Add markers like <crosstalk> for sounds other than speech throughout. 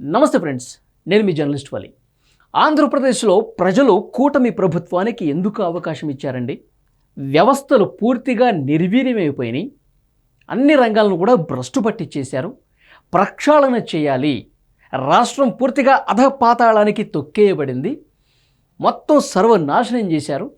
నమస్తే ఫ్రెండ్స్ నేను మీ జర్నలిస్ట్ వలి. ఆంధ్రప్రదేశ్లో ప్రజలు కూటమి ప్రభుత్వానికి ఎందుకు అవకాశం ఇచ్చారండి? వ్యవస్థలు పూర్తిగా నిర్వీర్యమైపోయినాయి. అన్ని రంగాలను కూడా భ్రష్టు పట్టించేశారు ప్రక్షాళన చేయాలి. రాష్ట్రం పూర్తిగా అధపాతాళానికి తొక్కేయబడింది. మొత్తం సర్వనాశనం చేశారు.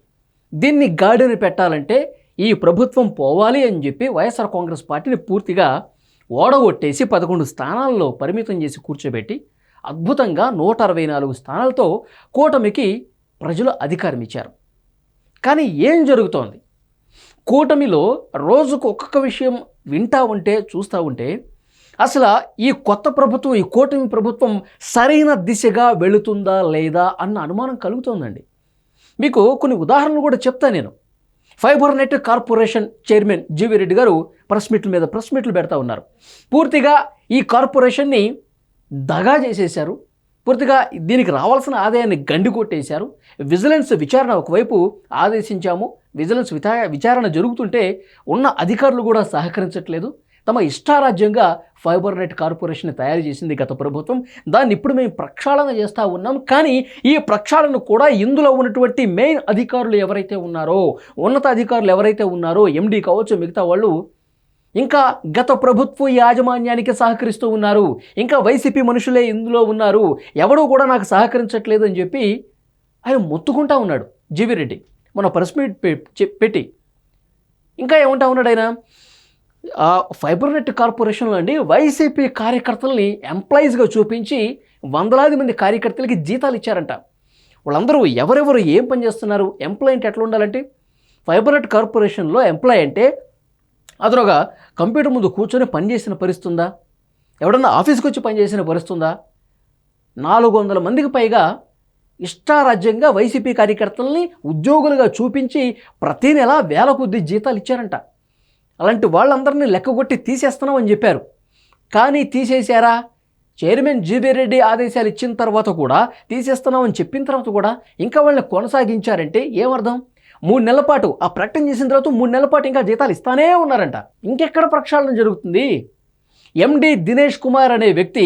దీన్ని గాడిని పెట్టాలంటే ఈ ప్రభుత్వం పోవాలి అని చెప్పి వైఎస్ఆర్ కాంగ్రెస్ పార్టీని పూర్తిగా ఓడగొట్టేసి పదకొండు స్థానాల్లో పరిమితం చేసి కూర్చోబెట్టి అద్భుతంగా నూట అరవై నాలుగు స్థానాలతో కూటమికి ప్రజలు అధికారం ఇచ్చారు కానీ ఏం జరుగుతోంది? కూటమిలో రోజుకు ఒక్కొక్క విషయం వింటా ఉంటే చూస్తూ ఉంటే అసలు ఈ కొత్త ప్రభుత్వం ఈ కూటమి ప్రభుత్వం సరైన దిశగా వెళుతుందా లేదా అన్న అనుమానం కలుగుతోందండి. మీకు కొన్ని ఉదాహరణలు కూడా చెప్తా నేను. Fibre net corporation chairman GV Reddy గారు ప్రెస్ మీట్ల మీద ప్రెస్ మీట్లు పెడతా ఉన్నారు. పూర్తిగా ఈ కార్పొరేషన్ని దగా చేసేశారు. పూర్తిగా దీనికి రావాల్సిన ఆదాయాన్ని గండి కొట్టేశారు. విజిలెన్స్ విచారణ ఒకవైపు ఆదేశించాము. విజిలెన్స్ విచారణ జరుగుతుంటే ఉన్న అధికారులు కూడా సహకరించట్లేదు. తమ ఇష్టారాజ్యంగా ఫైబర్ నెట్ కార్పొరేషన్ తయారు చేసింది గత ప్రభుత్వం. దాన్ని ఇప్పుడు మేము ప్రక్షాళన చేస్తూ ఉన్నాం. కానీ ఈ ప్రక్షాళన కూడా ఇందులో ఉన్నటువంటి మెయిన్ అధికారులు ఎవరైతే ఉన్నారో ఉన్నత అధికారులు ఎవరైతే ఉన్నారో ఎండీ కావచ్చు మిగతా వాళ్ళు ఇంకా గత ప్రభుత్వ యాజమాన్యానికి సహకరిస్తూ ఉన్నారు. ఇంకా వైసీపీ మనుషులే ఇందులో ఉన్నారు. ఎవడూ కూడా నాకు సహకరించట్లేదు అని చెప్పి ఆయన మొత్తుకుంటా ఉన్నాడు. జీవిరెడ్డి మన ప్రెస్ మీట్ పెట్టి. ఇంకా ఏమంటా ఉన్నాడు ఆయన? ఫైబర్నెట్ కార్పొరేషన్లో అండి వైసీపీ కార్యకర్తల్ని ఎంప్లాయీస్గా చూపించి వందలాది మంది కార్యకర్తలకి జీతాలు ఇచ్చారంట. వాళ్ళందరూ ఎవరెవరు ఏం పని చేస్తున్నారు ఎంప్లాయ్ అంటే ఎట్లా ఉండాలంటే? ఫైబర్నెట్ కార్పొరేషన్లో ఎంప్లాయ్ అంటే అతనుగా కంప్యూటర్ ముందు కూర్చొని పనిచేసిన పరిస్థితి ఉందా? ఎవడన్నా ఆఫీస్కి వచ్చి పనిచేసిన పరిస్థితి ఉందా? నాలుగు వందల మందికి పైగా ఇష్టారాజ్యంగా వైసీపీ కార్యకర్తల్ని ఉద్యోగులుగా చూపించి ప్రతి నెల వేల కొద్ది జీతాలు ఇచ్చారంట. అలాంటి వాళ్ళందరినీ లెక్కగొట్టి తీసేస్తున్నామని చెప్పారు. కానీ తీసేశారా? చైర్మన్ జీబీ రెడ్డి ఆదేశాలు ఇచ్చిన తర్వాత కూడా తీసేస్తున్నామని చెప్పిన తర్వాత కూడా ఇంకా వాళ్ళని కొనసాగించారంటే ఏమర్థం? మూడు నెలల పాటు ఆ ప్రకటన చేసిన తర్వాత మూడు నెలల పాటు ఇంకా జీతాలు ఇస్తానే ఉన్నారంట. ఇంకెక్కడ ప్రక్షాళన జరుగుతుంది? ఎండి దినేష్ కుమార్ అనే వ్యక్తి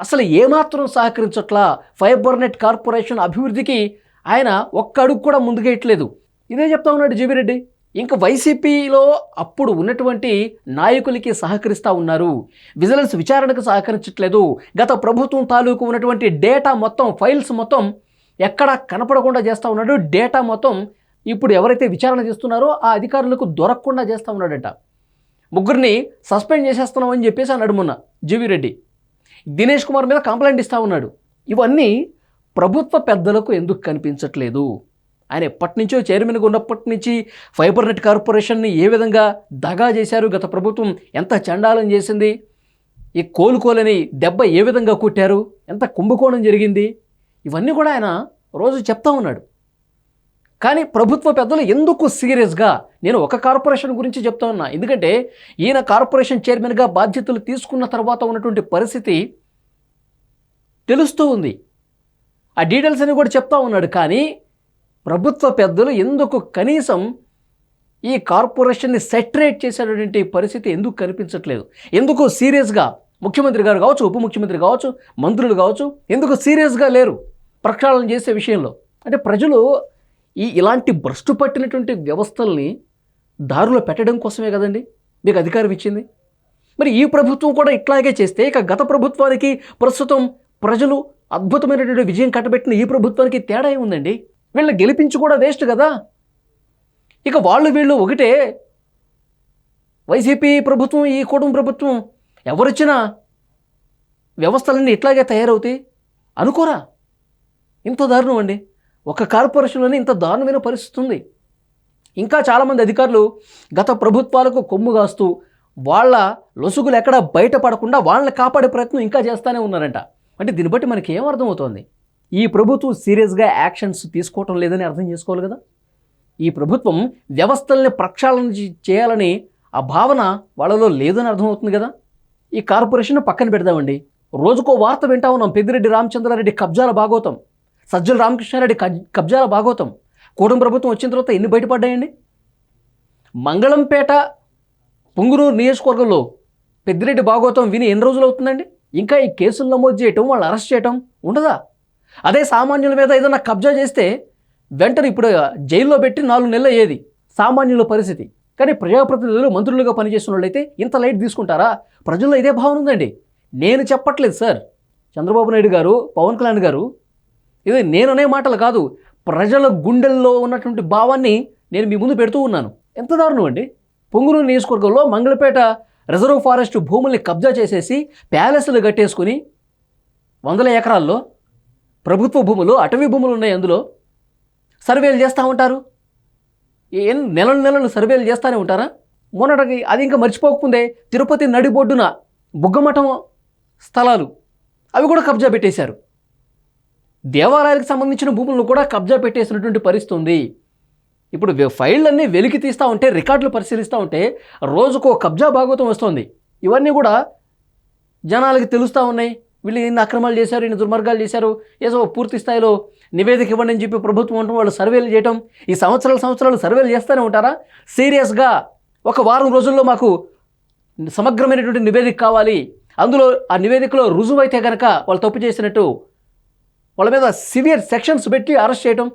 అసలు ఏమాత్రం సహకరించట్లా ఫైబర్నెట్ కార్పొరేషన్ అభివృద్ధికి ఆయన ఒక్క అడుగు కూడా ముందుకేయట్లేదు. ఇదే చెప్తా ఉన్నాడు జీవి రెడ్డి. ఇంకా వైసీపీలో అప్పుడు ఉన్నటువంటి నాయకులకి సహకరిస్తూ ఉన్నారు. విజిలెన్స్ విచారణకు సహకరించట్లేదు. గత ప్రభుత్వం తాలూకు ఉన్నటువంటి డేటా మొత్తం ఫైల్స్ మొత్తం ఎక్కడ కనపడకుండా చేస్తూ ఉన్నాడు. డేటా మొత్తం ఇప్పుడు ఎవరైతే విచారణ చేస్తున్నారో ఆ అధికారులకు దొరకకుండా చేస్తూ ఉన్నాడట. ముగ్గురిని సస్పెండ్ చేసేస్తున్నామని చెప్పేసి అన్నాడు మొన్న జీవి రెడ్డి. దినేష్ కుమార్ మీద కంప్లైంట్ ఇస్తూ ఉన్నాడు. ఇవన్నీ ప్రభుత్వ పెద్దలకు ఎందుకు కనిపించట్లేదు? ఆయన ఎప్పటి నుంచో చైర్మన్గా ఉన్నప్పటి నుంచి ఫైబర్ నెట్ కార్పొరేషన్ని ఏ విధంగా దగా చేశారు? గత ప్రభుత్వం ఎంత చండాలం చేసింది? ఈ కోలుకోలని దెబ్బ ఏ విధంగా కొట్టారు? ఎంత కుంభకోణం జరిగింది? ఇవన్నీ కూడా ఆయన రోజు చెప్తా ఉన్నాడు. కానీ ప్రభుత్వ పెద్దలు ఎందుకు సీరియస్గా నేను ఒక కార్పొరేషన్ గురించి చెప్తా ఉన్నా. ఎందుకంటే ఈయన కార్పొరేషన్ చైర్మన్గా బాధ్యతలు తీసుకున్న తర్వాత ఉన్నటువంటి పరిస్థితి తెలుస్తూ ఉంది. ఆ డీటెయిల్స్ అని కూడా చెప్తా ఉన్నాడు. కానీ ప్రభుత్వ పెద్దలు ఎందుకు కనీసం ఈ కార్పొరేషన్ని సెటరేట్ చేసేటటువంటి పరిస్థితి ఎందుకు కనిపించట్లేదు? ఎందుకు సీరియస్గా ముఖ్యమంత్రి గారు కావచ్చు ఉప ముఖ్యమంత్రి కావచ్చు మంత్రులు కావచ్చు ఎందుకు సీరియస్గా లేరు ప్రక్షాళన చేసే విషయంలో? అంటే ప్రజలు ఈ ఇలాంటి భ్రష్టు పట్టినటువంటి వ్యవస్థల్ని దారిలో పెట్టడం కోసమే కదండి? మీకు అధికారం ఇచ్చింది. మరి ఈ ప్రభుత్వం కూడా ఇట్లాగే చేస్తే ఇక గత ప్రభుత్వానికి ప్రస్తుతం ప్రజలు అద్భుతమైనటువంటి విజయం కట్టబెట్టిన ఈ ప్రభుత్వానికి తేడా ఏముందండి? వీళ్ళని గెలిపించి కూడా వేస్ట్ కదా. ఇక వాళ్ళు వీళ్ళు ఒకటే. వైసీపీ ప్రభుత్వం ఈ కూటమి ప్రభుత్వం ఎవరొచ్చినా వ్యవస్థలన్నీ ఇట్లాగే తయారవుతాయి. అనుకోరా? ఇంత దారుణం అండి. ఒక కార్పొరేషన్లోనే ఇంత దారుణమైన పరిస్థితి ఉంది. ఇంకా చాలామంది అధికారులు గత ప్రభుత్వాలకు కొమ్ము కాస్తూ వాళ్ళ లొసుగులు ఎక్కడ బయటపడకుండా వాళ్ళని కాపాడే ప్రయత్నం ఇంకా చేస్తూనే ఉన్నారంట. అంటే దీన్ని బట్టి మనకి ఏం అర్థమవుతోంది? ఈ ప్రభుత్వం సీరియస్గా యాక్షన్స్ తీసుకోవటం లేదని అర్థం చేసుకోవాలి కదా? ఈ ప్రభుత్వం వ్యవస్థల్ని ప్రక్షాళన చేయాలని ఆ భావన వాళ్ళలో లేదని అర్థమవుతుంది కదా? ఈ కార్పొరేషన్ పక్కన పెడదామండి. రోజుకో వార్త వింటా ఉన్నాం. పెద్దిరెడ్డి రామచంద్రారెడ్డి కబ్జాల భాగోతం. సజ్జల రామకృష్ణారెడ్డి కబ్జాల భాగోతం. కూటమి ప్రభుత్వం వచ్చిన తర్వాత ఎన్ని బయటపడ్డాయండి? మంగళంపేట పుంగునూరు నియోజకవర్గంలో పెద్దిరెడ్డి భాగోతం విని ఎన్ని రోజులు అవుతుందండి ఇంకా ఈ కేసులు నమోదు చేయటం వాళ్ళు అరెస్ట్ చేయటం ఉండదా? అదే సామాన్యుల మీద ఏదైనా కబ్జా చేస్తే వెంటనే ఇప్పుడు జైల్లో పెట్టి నాలుగు నెలలు అయ్యేది సామాన్యుల పరిస్థితి. కానీ ప్రజాప్రతినిధులు మంత్రులుగా పనిచేసిన వాళ్ళైతే ఇంత లైట్ తీసుకుంటారా? ప్రజల్లో ఇదే భావన ఉందండి. నేను చెప్పట్లేదు సార్. చంద్రబాబు నాయుడు గారు పవన్ కళ్యాణ్ గారు ఇది నేననే మాటలు కాదు. ప్రజల గుండెల్లో ఉన్నటువంటి భావాన్ని నేను మీ ముందు పెడుతూ ఉన్నాను. ఎంత దారుణం అండి. పొంగునూరు నియోజకవర్గంలో మంగళపేట రిజర్వ్ ఫారెస్ట్ భూముల్ని కబ్జా చేసేసి ప్యాలెస్లు కట్టేసుకుని వందల ఎకరాల్లో ప్రభుత్వ భూములు అటవీ భూములు ఉన్నాయి అందులో. సర్వేలు చేస్తూ ఉంటారు. ఏం నెలలు నెలలు సర్వేలు చేస్తూనే ఉంటారా? మొన్నటికి అది ఇంకా మర్చిపోకముందే తిరుపతి నడిబొడ్డున బుగ్గమఠం స్థలాలు. అవి కూడా కబ్జా పెట్టేశారు. దేవాలయాలకు సంబంధించిన భూములను కూడా కబ్జా పెట్టేసినటువంటి పరిస్థితి ఉంది. ఇప్పుడు ఫైళ్ళన్నీ వెలికి తీస్తూ ఉంటే రికార్డులు పరిశీలిస్తూ ఉంటే రోజుకో కబ్జా భాగవతం వస్తుంది. ఇవన్నీ కూడా జనాలకి తెలుస్తూ ఉన్నాయి. వీళ్ళు ఇన్ని అక్రమాలు చేశారు ఇన్ని దుర్మార్గాలు చేశారు ఏదో పూర్తి స్థాయిలో నివేదిక ఇవ్వండి అని చెప్పి ప్రభుత్వం ఉండటం వాళ్ళు సర్వేలు చేయటం ఈ సంవత్సరాల సంవత్సరాలు సర్వేలు చేస్తూనే ఉంటారా? సీరియస్గా ఒక వారం రోజుల్లో మాకు సమగ్రమైనటువంటి నివేదిక కావాలి. అందులో ఆ నివేదికలో రుజువైతే కనుక వాళ్ళు తప్పు చేసినట్టు వాళ్ళ మీద సివియర్ సెక్షన్స్ పెట్టి అరెస్ట్ చేయటం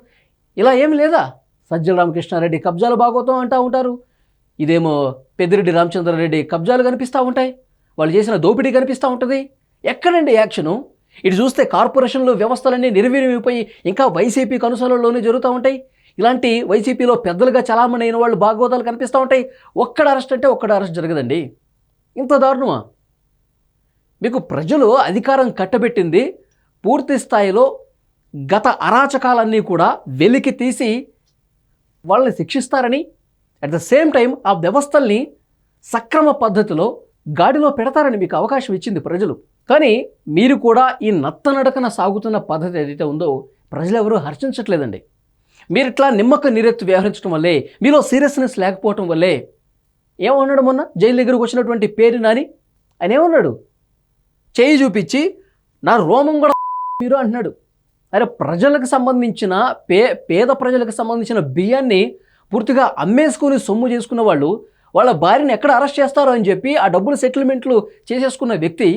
ఇలా ఏం లేదా? సజ్జల రామకృష్ణారెడ్డి కబ్జాలు బాగోతాం అంటూ ఉంటారు. ఇదేమో పెద్దిరెడ్డి రామచంద్రారెడ్డి కబ్జాలు కనిపిస్తూ ఉంటాయి. వాళ్ళు చేసిన దోపిడీ కనిపిస్తూ ఉంటుంది. ఎక్కడండి యాక్షను? ఇటు చూస్తే కార్పొరేషన్లు వ్యవస్థలన్నీ నిర్వీర్యమైపోయి ఇంకా వైసీపీ కనుసలలోనే జరుగుతూ ఉంటాయి. ఇలాంటి వైసీపీలో పెద్దలుగా చలామణి అయిన వాళ్ళు భాగవతాలు కనిపిస్తూ ఉంటాయి. ఒక్కడ అరెస్ట్ అంటే ఒక్కడ అరెస్ట్ జరగదండి. ఇంత దారుణమా? మీకు ప్రజలు అధికారం కట్టబెట్టింది పూర్తి స్థాయిలో గత అరాచకాలన్నీ కూడా వెలికి తీసి వాళ్ళని శిక్షిస్తారని అట్ ద సేమ్ టైం ఆ వ్యవస్థల్ని సక్రమ పద్ధతిలో గాడిలో పెడతారని మీకు అవకాశం ఇచ్చింది ప్రజలు. కానీ మీరు కూడా ఈ నత్తనడకన సాగుతున్న పద్ధతి ఏదైతే ఉందో ప్రజలెవరూ హర్షించట్లేదండి. మీరు ఇట్లా నిమ్మక నీరెత్తు వ్యవహరించడం వల్లే మీలో సీరియస్నెస్ లేకపోవటం వల్లే ఏమన్నాడు మొన్న? జైలు దగ్గరకు వచ్చినటువంటి పేరు నాని? ఆయన ఏమన్నాడు? చేయి చూపించి నా రోమం కూడా <laughs> మీరు అంటున్నాడు. అరే ప్రజలకు సంబంధించిన పే పేద ప్రజలకు సంబంధించిన బియ్యాన్ని పూర్తిగా అమ్మేసుకుని సొమ్ము చేసుకున్న వాళ్ళు వాళ్ళ భార్యని ఎక్కడ అరెస్ట్ చేస్తారో అని చెప్పి ఆ డబ్బులు సెటిల్మెంట్లు చేసేసుకున్న వ్యక్తి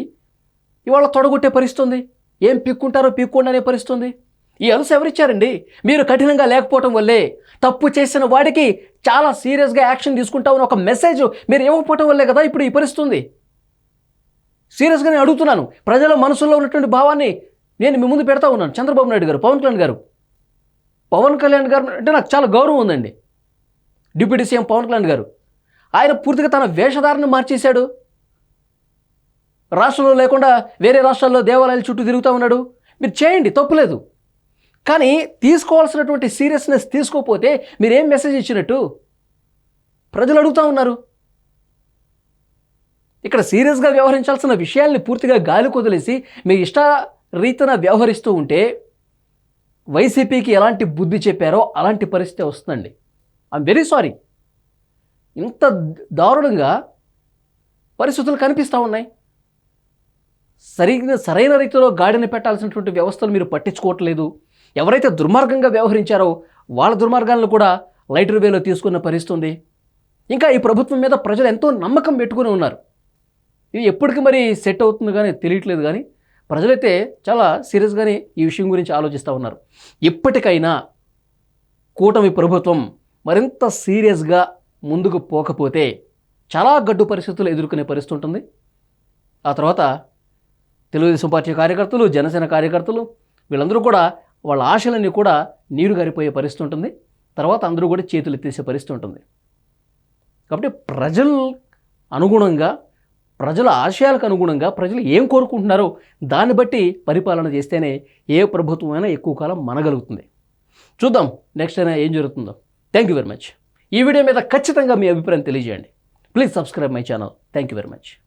ఇవాళ తొడగొట్టే పరిస్థితుంది. ఏం పిక్కుంటారో పిక్కుండా అనే ఈ అలస ఎవరిచ్చారండి? మీరు కఠినంగా లేకపోవటం వల్లే తప్పు చేసిన వాడికి చాలా సీరియస్గా యాక్షన్ తీసుకుంటామని ఒక మెసేజ్ మీరు ఇవ్వకపోవటం వల్లే కదా ఇప్పుడు ఈ పరిస్థితుంది. సీరియస్గా నేను అడుగుతున్నాను. ప్రజల మనసులో ఉన్నటువంటి భావాన్ని నేను మీ ముందు పెడతా ఉన్నాను. చంద్రబాబు నాయుడు గారు పవన్ కళ్యాణ్ గారు. పవన్ కళ్యాణ్ గారు అంటే నాకు చాలా గౌరవం ఉందండి. డిప్యూటీ సీఎం పవన్ కళ్యాణ్ గారు. ఆయన పూర్తిగా తన వేషధారణ మార్చేశాడు. రాష్ట్రంలో లేకుండా వేరే రాష్ట్రాల్లో దేవాలయాల చుట్టూ తిరుగుతూ ఉన్నాడు. మీరు చేయండి తప్పులేదు. కానీ తీసుకోవాల్సినటువంటి సీరియస్నెస్ తీసుకోకపోతే మీరేం మెసేజ్ ఇచ్చినట్టు? ప్రజలు అడుగుతూ ఉన్నారు. ఇక్కడ సీరియస్గా వ్యవహరించాల్సిన విషయాల్ని పూర్తిగా గాలి కుదిలేసి మీ ఇష్ట రీతిన వ్యవహరిస్తూ ఉంటే వైసీపీకి ఎలాంటి బుద్ధి చెప్పారో అలాంటి పరిస్థితి వస్తుందండి. ఐఎమ్ వెరీ సారీ ఇంత దారుణంగా పరిస్థితులు కనిపిస్తూ ఉన్నాయి. సరిగ్గా సరైన రీతిలో గాడిని పెట్టాల్సినటువంటి వ్యవస్థలు మీరు పట్టించుకోవట్లేదు. ఎవరైతే దుర్మార్గంగా వ్యవహరించారో వాళ్ళ దుర్మార్గాలను కూడా లైటర్ వేలో తీసుకున్న పరిస్థితుంది ఇంకా ఈ ప్రభుత్వం మీద ప్రజలు ఎంతో నమ్మకం పెట్టుకుని ఉన్నారు. ఇది ఎప్పటికి మరి సెట్ అవుతుంది కానీ తెలియట్లేదు కానీ ప్రజలైతే చాలా సీరియస్గానే ఈ విషయం గురించి ఆలోచిస్తూ ఉన్నారు. ఇప్పటికైనా కూటమి ప్రభుత్వం మరింత సీరియస్గా ముందుకు పోకపోతే చాలా గడ్డు పరిస్థితులు ఎదుర్కొనే పరిస్థితి ఉంటుంది. ఆ తర్వాత తెలుగుదేశం పార్టీ కార్యకర్తలు జనసేన కార్యకర్తలు వీళ్ళందరూ కూడా వాళ్ళ ఆశలన్నీ కూడా నీరు గారిపోయే పరిస్థితి ఉంటుంది. తర్వాత అందరూ కూడా చేతులు ఎత్తేసే పరిస్థితి ఉంటుంది. కాబట్టి ప్రజలు అనుగుణంగా ప్రజల ఆశయాలకు అనుగుణంగా ప్రజలు ఏం కోరుకుంటున్నారో దాన్ని బట్టి పరిపాలన చేస్తేనే ఏ ప్రభుత్వమైనా ఎక్కువ కాలం మనగలుగుతుంది. చూద్దాం నెక్స్ట్ అయినా ఏం జరుగుతుందో. థ్యాంక్ యూ వెరీ మచ్ ఈ వీడియో మీద ఖచ్చితంగా మీ అభిప్రాయం తెలియజేయండి. Please subscribe my channel thank you very much